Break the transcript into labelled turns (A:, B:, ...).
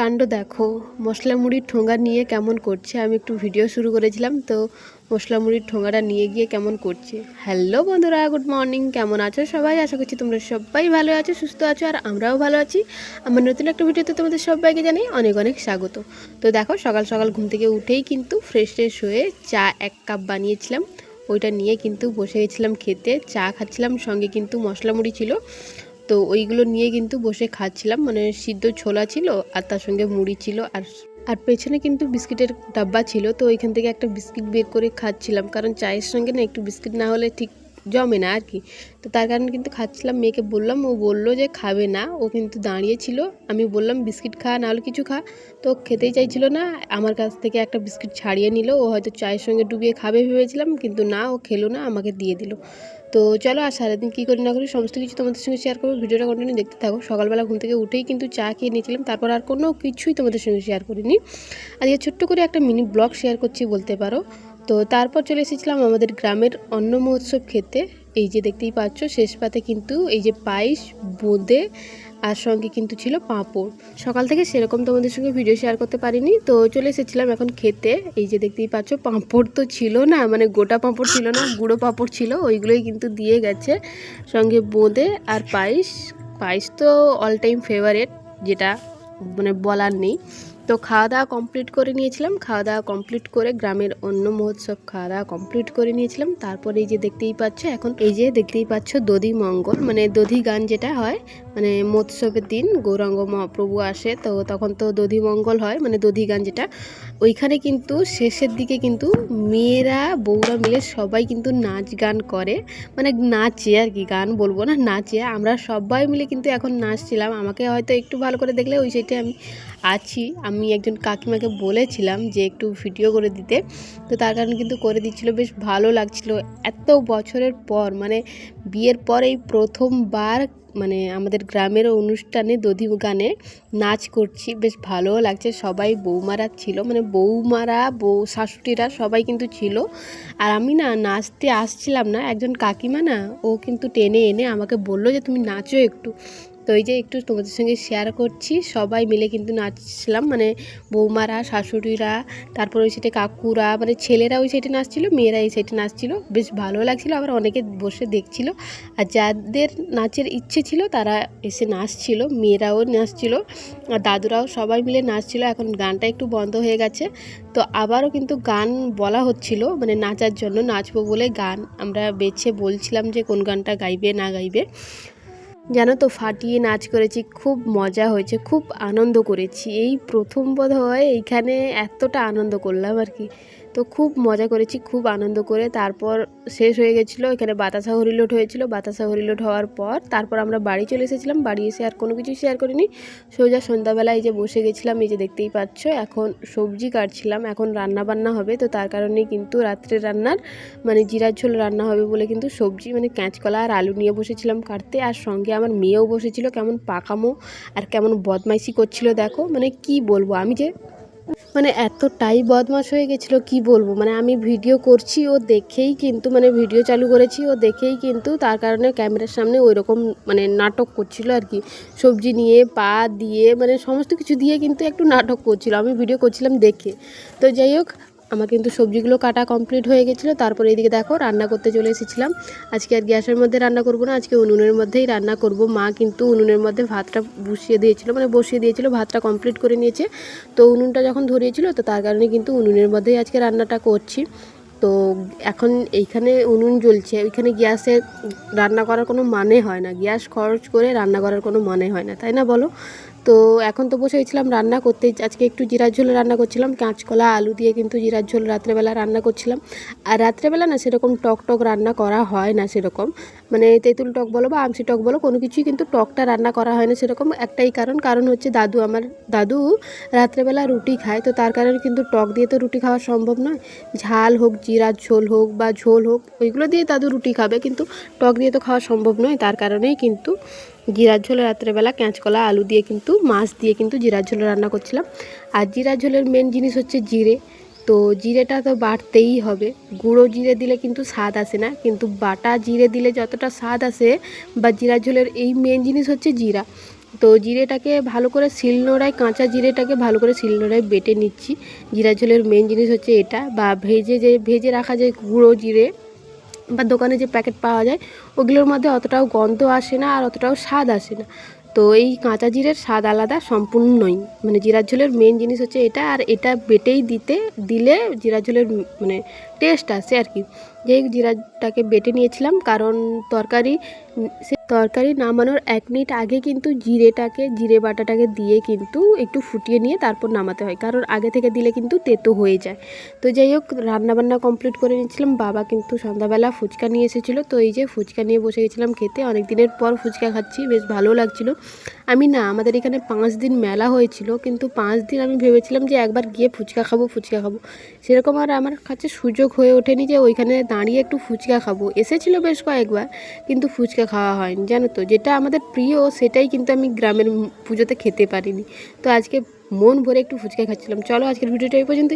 A: কাণ্ড দেখো। মশলা মুড়ির ঠোঙা নিয়ে কেমন করছে? আমি একটু ভিডিও শুরু করেছিলাম, তো মশলা মুড়ির ঠোঙাটা নিয়ে গিয়ে কেমন করছে? হ্যালো বন্ধুরা গুড মর্নিং কেমন আছো সবাই? আশা করছি তোমরা সবাই ভালো আছো, সুস্থ আছো, আর আমরাও ভালো আছি। আমার নতুন একটা ভিডিওতে তোমাদের সবাইকে জানাই অনেক অনেক স্বাগত। তো দেখো, সকাল সকাল ঘুম থেকে উঠেই কিন্তু ফ্রেশ ফ্রেশ হয়ে চা এক কাপ বানিয়েছিলাম। ওইটা নিয়ে কিন্তু বসে গেছিলাম খেতে, চা খাচ্ছিলাম, সঙ্গে কিন্তু মশলা মুড়ি ছিল। তো ওইগুলো নিয়ে কিন্তু বসে খাচ্ছিলাম। মানে সিদ্ধ ছোলা ছিল আর তার সঙ্গে মুড়ি ছিল আর আর পেছনে কিন্তু বিস্কিটের ডাব্বা ছিল। তো ওইখান থেকে একটা বিস্কিট বের করে খাচ্ছিলাম। কারণ চায়ের সঙ্গে না একটু বিস্কিট না হলে ঠিক জমে না আর কি। তো তার কারণে কিন্তু খাচ্ছিলাম, মেয়েকে বললাম, ও বলল যে খাবে না, ও কিন্তু দাঁড়িয়েছিল। আমি বললাম, বিস্কিট খা নাহলে কিছু খা। তো খেতেই চাইছিল না, আমার কাছ থেকে একটা বিস্কিট ছাড়িয়ে নিল। ও হয়তো চায়ের সঙ্গে ডুবিয়ে খাবে ভেবেছিলাম, কিন্তু না, ও খেলো না, আমাকে দিয়ে দিল। তো চলো আর সারাদিন কী করি না করি, সমস্ত কিছু তোমাদের সঙ্গে শেয়ার করব, ভিডিওটা কন্টিনিউ দেখতে থাকো। সকালবেলা ঘুম থেকে উঠেই কিন্তু চা খেয়ে নিয়েছিলাম, তারপর আর কোনো কিছুই তোমাদের সঙ্গে শেয়ার করিনি। আজকে ছোট্ট করে একটা মিনি ব্লগ শেয়ার করছি বলতে পারো। তো তারপর চলে এসেছিলাম আমাদের গ্রামের অন্ন মহোৎসব খেতে এই যে দেখতেই পাচ্ছ, শেষ পাতে কিন্তু এই যে পায়েস, বোঁদে আর সঙ্গে কিন্তু ছিল পাঁপড়। সকাল থেকে সেরকম তোমাদের সঙ্গে ভিডিও শেয়ার করতে পারিনি। তো চলে এসেছিলাম এখন খেতে এই যে দেখতেই পাচ্ছ, পাঁপড় তো ছিল না মানে গোটা পাঁপড় ছিল না, গুঁড়ো পাঁপড় ছিল, ওইগুলোই কিন্তু দিয়ে গেছে। সঙ্গে বোঁদে আর পায়েস। পায়েস তো অল টাইম ফেভারেট যেটা মানে বলার নেই। তো খাওয়া দাওয়া কমপ্লিট করে নিয়েছিলাম। খাওয়া দাওয়া কমপ্লিট করে গ্রামের অন্য মহোৎসব খাওয়া দাওয়া কমপ্লিট করে নিয়েছিলাম। তারপরে এই যে দেখতেই পাচ্ছ, এখন এই যে দেখতেই পাচ্ছ দধি মঙ্গল মানে দধি গান যেটা হয় মানে মহোৎসবের দিন গৌরাঙ্গ মহাপ্রভু আসে, তো তখন তো দধি মঙ্গল হয় মানে দধি গান যেটা। ওইখানে কিন্তু শেষের দিকে কিন্তু মেয়েরা, বউরা মিলে সবাই কিন্তু নাচ গান করে। মানে নাচে আর কি, গান বলব না, নাচে। আমরা সবাই মিলে কিন্তু এখন নাচছিলাম। আমাকে হয়তো একটু ভালো করে দেখলে ওই সাইডে আমি আছি। আমি একজন কাকিমাকে বলেছিলাম যে একটু ভিডিও করে দিতে। তো তার কারণে কিন্তু করে দিচ্ছিল, বেশ ভালো লাগছিল। এত বছরের পর মানে বিয়ের পর এই প্রথমবার মানে আমাদের গ্রামের অনুষ্ঠানে দধি গানে নাচ করছি, বেশ ভালোও লাগছে। সবাই বৌমারা ছিল মানে বৌমারা বউ শাশুড়িরা সবাই কিন্তু ছিল। আর আমি না নাচতে আসছিলাম না। একজন কাকিমা না, ও কিন্তু টেনে এনে আমাকে বলল যে, তুমি নাচো একটু। তো এই যে একটু তোমাদের সঙ্গে শেয়ার করছি, সবাই মিলে কিন্তু নাচছিলাম মানে বৌমারা, শাশুড়িরা, তারপর ওই সাইডে কাকুরা মানে ছেলেরা ওই সাইডে নাচছিল, মেয়েরা এই সাইডে নাচছিল, বেশ ভালো লাগছিল, আবার অনেকে বসে দেখছিল। আর যাদের নাচের ইচ্ছে ছিল, তারা এসে নাচছিল, মেয়েরাও নাচছিল, আর দাদুরাও সবাই মিলে নাচছিল, এখন গানটা একটু বন্ধ হয়ে গেছে। তো আবারও কিন্তু গান বলা হচ্ছিল মানে নাচার জন্য নাচবো বলে গান আমরা বেছে বলছিলাম যে কোন গানটা গাইবে, না গাইবে। জানো তো, ফাটিয়ে নাচ করেছি, খুব মজা হয়েছে, খুব আনন্দ করেছি। এই প্রথম বোধ হয় এইখানে এতটা আনন্দ করলাম আর কি। তো খুব মজা করেছি, খুব আনন্দ করে। তারপর শেষ হয়ে গেছিল, এখানে বাতাসা হরিলোট হয়েছিল। বাতাসা হরিলোট হওয়ার পর তারপর আমরা বাড়ি চলে এসেছিলাম। বাড়ি এসে আর কোনো কিছু শেয়ার করিনি। সোজা সন্ধ্যাবেলায় যে বসে গেছিলাম, এই যে দেখতেই পাচ্ছ, এখন সবজি কাটছিলাম। এখন রান্না বান্না হবে, তো তার কারণে কিন্তু রাত্রে রান্নার মানে জিরার ঝোল রান্না হবে বলে কিন্তু সবজি মানে কাঁচকলা আর আলু নিয়ে বসেছিলাম কাটতে। আর সঙ্গে আমার মেয়েও বসেছিল, কেমন পাকামো আর কেমন বদমাইশি করছিল, দেখো। মানে কি বলব, আমি যে মানে এতটাই বদমাস হয়ে গেছিল, কি বলব? মানে আমি ভিডিও করছি, ও দেখেই কিন্তু মানে ভিডিও চালু করেছি, ও দেখেই কিন্তু তার কারণে ক্যামেরার সামনে ওই রকম মানে নাটক করছিল আর কি। সবজি নিয়ে, পা দিয়ে মানে সমস্ত কিছু দিয়ে কিন্তু একটু নাটক করছিল। আমি ভিডিও করছিলাম দেখে। তো যাই হোক আমার কিন্তু সবজিগুলো কাটা কমপ্লিট হয়ে গেছিল, তারপর এদিকে দেখো রান্না করতে চলে এসেছিলাম। আজকে আর গ্যাসের মধ্যে রান্না করব না, আজকে উনুনের মধ্যেই রান্না করব। মা কিন্তু উনুনের মধ্যে ভাতটা বসিয়ে দিয়েছিল মানে বসিয়ে দিয়েছিল, ভাতটা কমপ্লিট করে নিয়েছে। তো উনুনটা যখন ধরিয়েছিল, তো তার কারণে কিন্তু উনুনের মধ্যেই আজকে রান্নাটা করছি। তো এখন এইখানে উনুন জ্বলছে, ওইখানে গ্যাসে রান্না করার কোনো মানে হয় না। গ্যাস খরচ করে রান্না করার কোনো মানে হয় না, তাই না বলো? তো এখন তো বসে গেছিলাম রান্না করতে। আজকে একটু জিরার ঝোল রান্না করছিলাম, কাঁচকলা, আলু দিয়ে কিন্তু জিরার ঝোল রাত্রেবেলা রান্না করছিলাম। আর রাত্রেবেলা না সেরকম টক টক রান্না করা হয় না সেরকম। মানে তেঁতুল টক বলো বা আমসি টক বলো, কোনো কিছুই কিন্তু টকটা রান্না করা হয় না সেরকম একটাই কারণ। কারণ হচ্ছে দাদু আমার, দাদু রাত্রেবেলা রুটি খায়, তো তার কারণে কিন্তু টক দিয়ে তো রুটি খাওয়া সম্ভব নয়। ঝাল হোক, জিরার ঝোল হোক বা ঝোল হোক, ওইগুলো দিয়ে দাদু রুটি খাবে, কিন্তু টক দিয়ে তো খাওয়া সম্ভব নয়। তার কারণেই কিন্তু জিরার ঝোল রাত্রেবেলা কাঁচকলা আলু দিয়ে কিন্তু, মাছ দিয়ে কিন্তু জিরার ঝোল রান্না করছিলাম। আর জিরার ঝোলের মেন জিনিস হচ্ছে জিরে। তো জিরেটা তো বাটতেই হবে। গুঁড়ো জিরে দিলে কিন্তু স্বাদ আসে না। কিন্তু বাটা জিরে দিলে যতটা স্বাদ আসে বা জিরা ঝোলের এই মেন জিনিস হচ্ছে জিরা। তো জিরেটাকে ভালো করে শিলনোড়ায়, কাঁচা জিরেটাকে ভালো করে শিলনোড়ায় বেটে নিচ্ছি। জিরা ঝোলের মেন জিনিস হচ্ছে এটা। বা ভেজে যে, ভেজে রাখা যে গুঁড়ো জিরে বা দোকানে যে প্যাকেট পাওয়া যায়, ওগুলোর মধ্যে অতটাও গন্ধ আসে না আর অতটাও স্বাদ আসে না। তো এই কাঁচা জিরের স্বাদ আলাদা সম্পূর্ণই মানে জিরার ঝোলের মেন জিনিস হচ্ছে এটা, আর এটা বেটেই দিতে, দিলে জিরা ঝোলের মানে টেস্ট আসে আর কি। যেই জিরাটাকে বেটে নিয়েছিলাম, কারণ তরকারি, সে তরকারি নামানোর এক মিনিট আগে কিন্তু জিরেটাকে, জিরে বাটাটাকে দিয়ে কিন্তু একটু ফুটিয়ে নিয়ে তারপর নামাতে হয়। কারণ আগে থেকে দিলে কিন্তু তেতো হয়ে যায়। তো যাই হোক, রান্নাবান্না কমপ্লিট করে নিয়েছিলাম। বাবা কিন্তু সন্ধ্যাবেলা ফুচকা নিয়ে এসেছিল। তো এই যে ফুচকা নিয়ে বসে গেছিলাম খেতে। অনেক দিনের পর ফুচকা খাচ্ছি, বেশ ভালো লাগছিল। আমি না, আমাদের এখানে পাঁচ দিন মেলা হয়েছিল, কিন্তু পাঁচ দিন আমি ভেবেছিলাম যে একবার গিয়ে ফুচকা খাব ফুচকা খাব। সেরকম আর আমার কাছে সুযোগ হয়ে ওঠেনি যে ওইখানে দাঁড়িয়ে একটু ফুচকা খাব। এসেছিল বেশ কয়েকবার, কিন্তু ফুচকা খাওয়া হয়নি, জানো তো? যেটা আমাদের প্রিয়, সেটাই কিন্তু আমি গ্রামের পুজোতে খেতে পারিনি। তো আজকে মন ভরে একটু ফুচকা খাচ্ছিলাম। চলো আজকের ভিডিওটা এই পর্যন্তই।